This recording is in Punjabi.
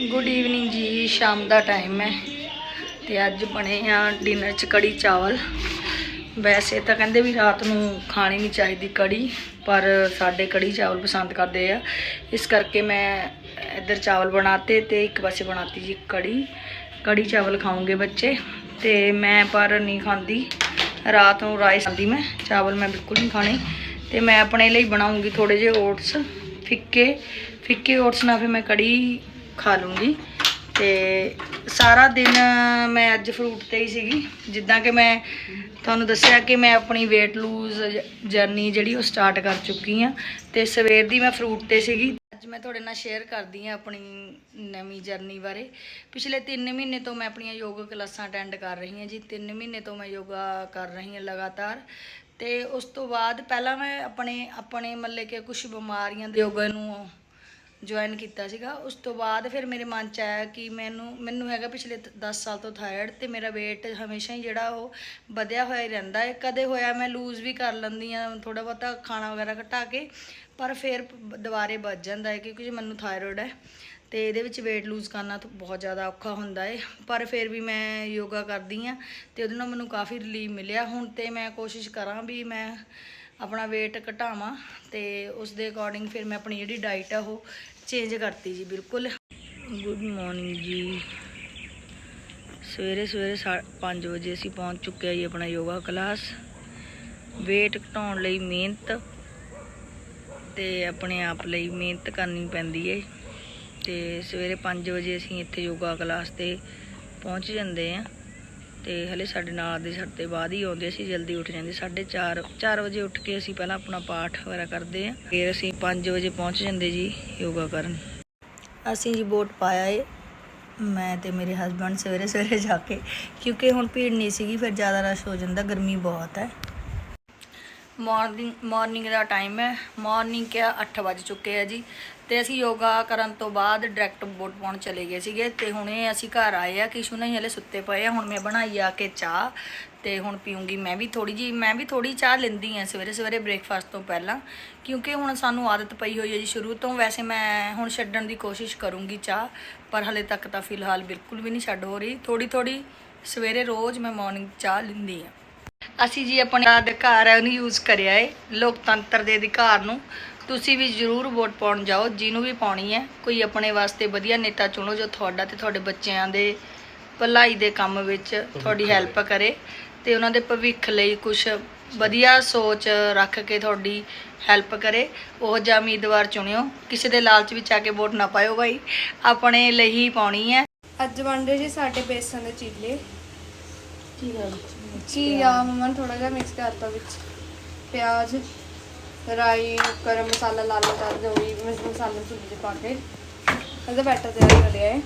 ਗੁੱਡ ਈਵਨਿੰਗ ਜੀ, ਸ਼ਾਮ ਦਾ ਟਾਈਮ ਹੈ ਤੇ ਅੱਜ ਬਣੇ ਆ ਡਿਨਰ ਚ ਕੜੀ ਚਾਵਲ। ਵੈਸੇ ਤਾਂ ਕਹਿੰਦੇ ਵੀ ਰਾਤ ਨੂੰ ਖਾਣੀ ਨਹੀਂ ਚਾਹੀਦੀ ਕੜੀ, ਪਰ ਸਾਡੇ ਕੜੀ ਚਾਵਲ ਪਸੰਦ ਕਰਦੇ ਆ। ਇਸ ਕਰਕੇ ਮੈਂ ਇੱਧਰ ਚਾਵਲ ਬਣਾਤੇ ਤੇ ਇੱਕ ਪਾਸੇ ਬਣਾਤੀ ਜੀ ਕੜੀ। ਕੜੀ ਚਾਵਲ ਖਾਉਂਗੇ ਬੱਚੇ ਤੇ ਮੈਂ ਪਰ ਨਹੀਂ ਖਾਂਦੀ। ਰਾਤ ਨੂੰ ਰਾਈਸ ਖਾਂਦੀ ਮੈਂ, ਚਾਵਲ ਮੈਂ ਬਿਲਕੁਲ ਨਹੀਂ ਖਾਣੇ। ਤੇ ਮੈਂ ਆਪਣੇ ਲਈ ਬਣਾਉਂਗੀ ਥੋੜੇ ਜਿਹੇ ਓਟਸ ਫਿੱਕੇ। ਫਿੱਕੇ ਓਟਸ ਨਾਲ ਫਿਰ ਮੈਂ ਕੜੀ ਖਾ ਲੂੰਗੀ। ਤੇ ਸਾਰਾ ਦਿਨ ਮੈਂ ਅੱਜ ਫਰੂਟ ਤੇ ਹੀ ਸੀਗੀ। ਜਿੱਦਾਂ ਕਿ ਮੈਂ ਤੁਹਾਨੂੰ ਦੱਸਿਆ ਕਿ ਮੈਂ ਆਪਣੀ weight lose ਜਰਨੀ ਜਿਹੜੀ ਉਹ ਸਟਾਰਟ ਕਰ ਚੁੱਕੀ ਆ ਤੇ ਸਵੇਰ ਦੀ ਮੈਂ ਫਰੂਟ ਤੇ ਸੀਗੀ। ਅੱਜ ਮੈਂ ਤੁਹਾਡੇ ਨਾਲ ਸ਼ੇਅਰ ਕਰਦੀ ਆ ਆਪਣੀ ਨਵੀਂ ਜਰਨੀ ਬਾਰੇ। ਪਿਛਲੇ 3 ਮਹੀਨੇ ਤੋਂ ਮੈਂ ਆਪਣੀਆਂ ਯੋਗਾ ਕਲਾਸਾਂ ਅਟੈਂਡ ਕਰ ਰਹੀ ਹਾਂ ਜੀ। 3 ਮਹੀਨੇ ਤੋਂ ਮੈਂ ਯੋਗਾ ਕਰ ਰਹੀ ਹਾਂ ਲਗਾਤਾਰ। ਤੇ ਉਸ ਤੋਂ ਬਾਅਦ ਪਹਿਲਾਂ ਮੈਂ ਆਪਣੇ ਆਪਣੇ ਮੱਲੇ ਕੇ ਕੁਝ ਬਿਮਾਰੀਆਂ ਦੇ ਯੋਗਾ ਨੂੰ ਜੁਆਇਨ ਕੀਤਾ ਸੀਗਾ। ਉਸ ਤੋਂ ਬਾਅਦ ਫਿਰ ਮੇਰੇ ਮਨ ਚ ਆਇਆ ਕਿ ਮੈਨੂੰ ਮੈਨੂੰ ਹੈਗਾ ਪਿਛਲੇ 10 ਸਾਲ ਤੋਂ ਥਾਇਰਾਇਡ ਤੇ ਮੇਰਾ weight ਹਮੇਸ਼ਾ ਹੀ ਜਿਹੜਾ ਉਹ ਵਧਿਆ ਹੋਇਆ ਹੀ ਰਹਿੰਦਾ ਹੈ। ਕਦੇ ਹੋਇਆ ਮੈਂ ਲੂਜ਼ ਵੀ ਕਰ ਲੈਂਦੀ ਆ ਥੋੜਾ ਬਹੁਤਾ ਖਾਣਾ ਵਗੈਰਾ ਘਟਾ ਕੇ, ਪਰ ਫਿਰ ਦੁਬਾਰੇ ਵੱਧ ਜਾਂਦਾ ਹੈ ਕਿਉਂਕਿ ਜੀ ਮੈਨੂੰ ਥਾਇਰਾਇਡ ਹੈ ਤੇ ਇਹਦੇ ਵਿੱਚ weight lose ਕਰਨਾ ਬਹੁਤ ਜ਼ਿਆਦਾ ਔਖਾ ਹੁੰਦਾ ਏ ਪਰ ਫਿਰ ਵੀ ਮੈਂ ਯੋਗਾ ਕਰਦੀ ਆ ਤੇ ਉਹਦੇ ਨਾਲ ਮੈਨੂੰ ਕਾਫੀ ਰਿਲੀਫ ਮਿਲਿਆ। ਹੁਣ ਤੇ ਮੈਂ ਕੋਸ਼ਿਸ਼ ਕਰਾਂ ਵੀ ਮੈਂ ਆਪਣਾ weight ਘਟਾਵਾਂ ਤੇ ਉਸ ਦੇ ਅਕੋਰਡਿੰਗ ਫਿਰ ਮੈਂ ਆਪਣੀ ਜਿਹੜੀ ਡਾਈਟ ਆ ਉਹ ਚੇਂਜ ਕਰਤੀ ਜੀ, ਬਿਲਕੁਲ। ਗੁੱਡ ਮਾਰਨਿੰਗ ਜੀ। ਸਵੇਰੇ ਸਵੇਰੇ 5 ਵਜੇ ਅਸੀਂ ਪਹੁੰਚ ਚੁੱਕੇ ਆ ਜੀ ਆਪਣਾ ਯੋਗਾ ਕਲਾਸ weight ਘਟਾਉਣ ਲਈ ਮਿਹਨਤ ਤੇ ਆਪਣੇ ਆਪ ਲਈ ਮਿਹਨਤ ਕਰਨੀ ਪੈਂਦੀ ਏ। ਤੇ ਸਵੇਰੇ 5 ਵਜੇ ਅਸੀਂ ਇੱਥੇ ਯੋਗਾ ਕਲਾਸ ਤੇ ਪਹੁੰਚ ਜਾਂਦੇ ਆ। ਤੇ ਹਲੇ ਸਾਡੇ ਨਾਲ ਦੇ ਸਾਡੇ ਤੇ ਬਾਅਦ ਹੀ ਆਉਂਦੇ ਅਸੀਂ ਜਲਦੀ ਉੱਠ ਜਾਂਦੇ 4:30 4 ਵਜੇ ਉੱਠ ਕੇ ਅਸੀਂ ਪਹਿਲਾਂ ਆਪਣਾ ਪਾਠ ਵਗੈਰਾ ਕਰਦੇ ਆ। ਫਿਰ ਅਸੀਂ 5 ਵਜੇ ਪਹੁੰਚ ਜਾਂਦੇ ਜੀ ਯੋਗਾ ਕਰਨ। ਅਸੀਂ ਜੀ ਵੋਟ ਪਾਇਆ ਏ। ਮੈਂ ਤੇ ਮੇਰੇ ਹਸਬੰਡ ਸਵੇਰੇ ਸਵੇਰੇ ਜਾ ਕੇ, ਕਿਉਂਕਿ ਹੁਣ ਭੀੜ ਨਹੀਂ ਸੀਗੀ, ਫਿਰ ਜ਼ਿਆਦਾ ਰਸ਼ ਹੋ ਜਾਂਦਾ, ਗਰਮੀ ਬਹੁਤ ਹੈ। ਮਾਰਨਿੰਗ ਮਾਰਨਿੰਗ ਦਾ ਟਾਈਮ ਹੈ। ਮਾਰਨਿੰਗ ਕਿਆ 8 ਵਜ ਚੁੱਕੇ ਆ ਜੀ। ਤੇ ਅਸੀਂ ਯੋਗਾ ਕਰਨ ਤੋਂ ਬਾਅਦ ਡਾਇਰੈਕਟ ਵੋਟ ਪਾਉਣ ਚਲੇ ਗਏ ਸੀਗੇ। ਤੇ ਹੁਣੇ ਅਸੀਂ ਘਰ ਆਏ ਆ। ਕਿਸ਼ੂ ਨਹੀਂ ਹਲੇ ਸੁੱਤੇ ਪਏ ਆ। ਹੁਣ ਮੈਂ ਬਣਾਈ ਆ ਕੇ ਚਾਹ। ਤੇ ਹੁਣ ਪੀਉਂਗੀ ਮੈਂ ਵੀ ਥੋੜੀ ਜੀ ਮੈਂ ਵੀ ਥੋੜੀ ਚਾਹ ਲੈਂਦੀ ਆ ਸਵੇਰੇ ਸਵੇਰੇ ਬ੍ਰੇਕਫਾਸਟ ਤੋਂ ਪਹਿਲਾਂ। ਕਿਉਂਕਿ ਹੁਣ ਸਾਨੂੰ ਆਦਤ ਪਈ ਹੋਈ ਹੈ ਜੀ ਸ਼ੁਰੂ ਤੋਂ। ਵੈਸੇ ਮੈਂ ਹੁਣ ਛੱਡਣ ਦੀ ਕੋਸ਼ਿਸ਼ ਕਰੂੰਗੀ ਚਾਹ। ਪਰ ਹਲੇ ਤੱਕ ਤਾਂ ਫਿਲਹਾਲ ਬਿਲਕੁਲ ਵੀ ਨਹੀਂ ਛੱਡ ਹੋ ਰਹੀ। ਥੋੜੀ ਥੋੜੀ ਸਵੇਰੇ ਰੋਜ਼ ਮੈਂ ਮਾਰਨਿੰਗ ਚਾਹ ਲੈਂਦੀ ਆ। ਅਸੀਂ ਜੀ ਆਪਣੇ ਅਧਿਕਾਰ ਹੈ ਉਹਨੂੰ ਯੂਜ਼ ਕਰਿਆ ਏ ਲੋਕਤੰਤਰ ਦੇ ਅਧਿਕਾਰ ਨੂੰ। ਤੁਸੀਂ ਵੀ ਜ਼ਰੂਰ ਵੋਟ ਪਾਉਣ ਜਾਓ ਜਿਹਨੂੰ ਵੀ ਪਾਉਣੀ ਹੈ। ਕੋਈ ਆਪਣੇ ਵਾਸਤੇ ਵਧੀਆ ਨੇਤਾ ਚੁਣੋ ਜੋ ਤੁਹਾਡਾ ਤੇ ਤੁਹਾਡੇ ਬੱਚਿਆਂ ਦੇ ਭਲਾਈ ਦੇ ਕੰਮ ਵਿੱਚ ਤੁਹਾਡੀ ਹੈਲਪ ਕਰੇ ਤੇ ਉਹਨਾਂ ਦੇ ਭਵਿੱਖ ਲਈ ਕੁਝ ਵਧੀਆ ਸੋਚ ਰੱਖ ਕੇ ਤੁਹਾਡੀ ਹੈਲਪ ਕਰੇ। ਉਹ ਜਿਹਾ ਉਮੀਦਵਾਰ ਚੁਣਿਓ। ਕਿਸੇ ਦੇ ਲਾਲਚ ਵਿੱਚ ਆ ਕੇ ਵੋਟ ਨਾ ਪਾਇਓ ਭਾਈ ਆਪਣੇ ਲਈ ਹੀ ਪਾਉਣੀ ਹੈ। ਅੱਜ ਰਹੇ ਜੀ ਸਾਡੇ ਬੇਸਨ ਦੇ ਚੀਲੇ। ਕੀ ਗੱਲ ਘੀ ਆ, ਮੰਮਾ ਨੇ ਥੋੜਾ ਜਿਹਾ ਮਿਕਸ ਕਰਤਾ ਵਿੱਚ। ਪਿਆਜ਼, ਰਾਈ, ਗਰਮ ਮਸਾਲਾ ਲਾਲ ਮਸਾਲਾ ਜੋ ਵੀ ਮਿਰਚ ਮਸਾਲੇ ਸੁੱਕੇ ਪਾ ਕੇ। ਇਹਦਾ ਬੈਟਰ ਤਿਆਰ ਕਰ ਲਿਆ ਹੈ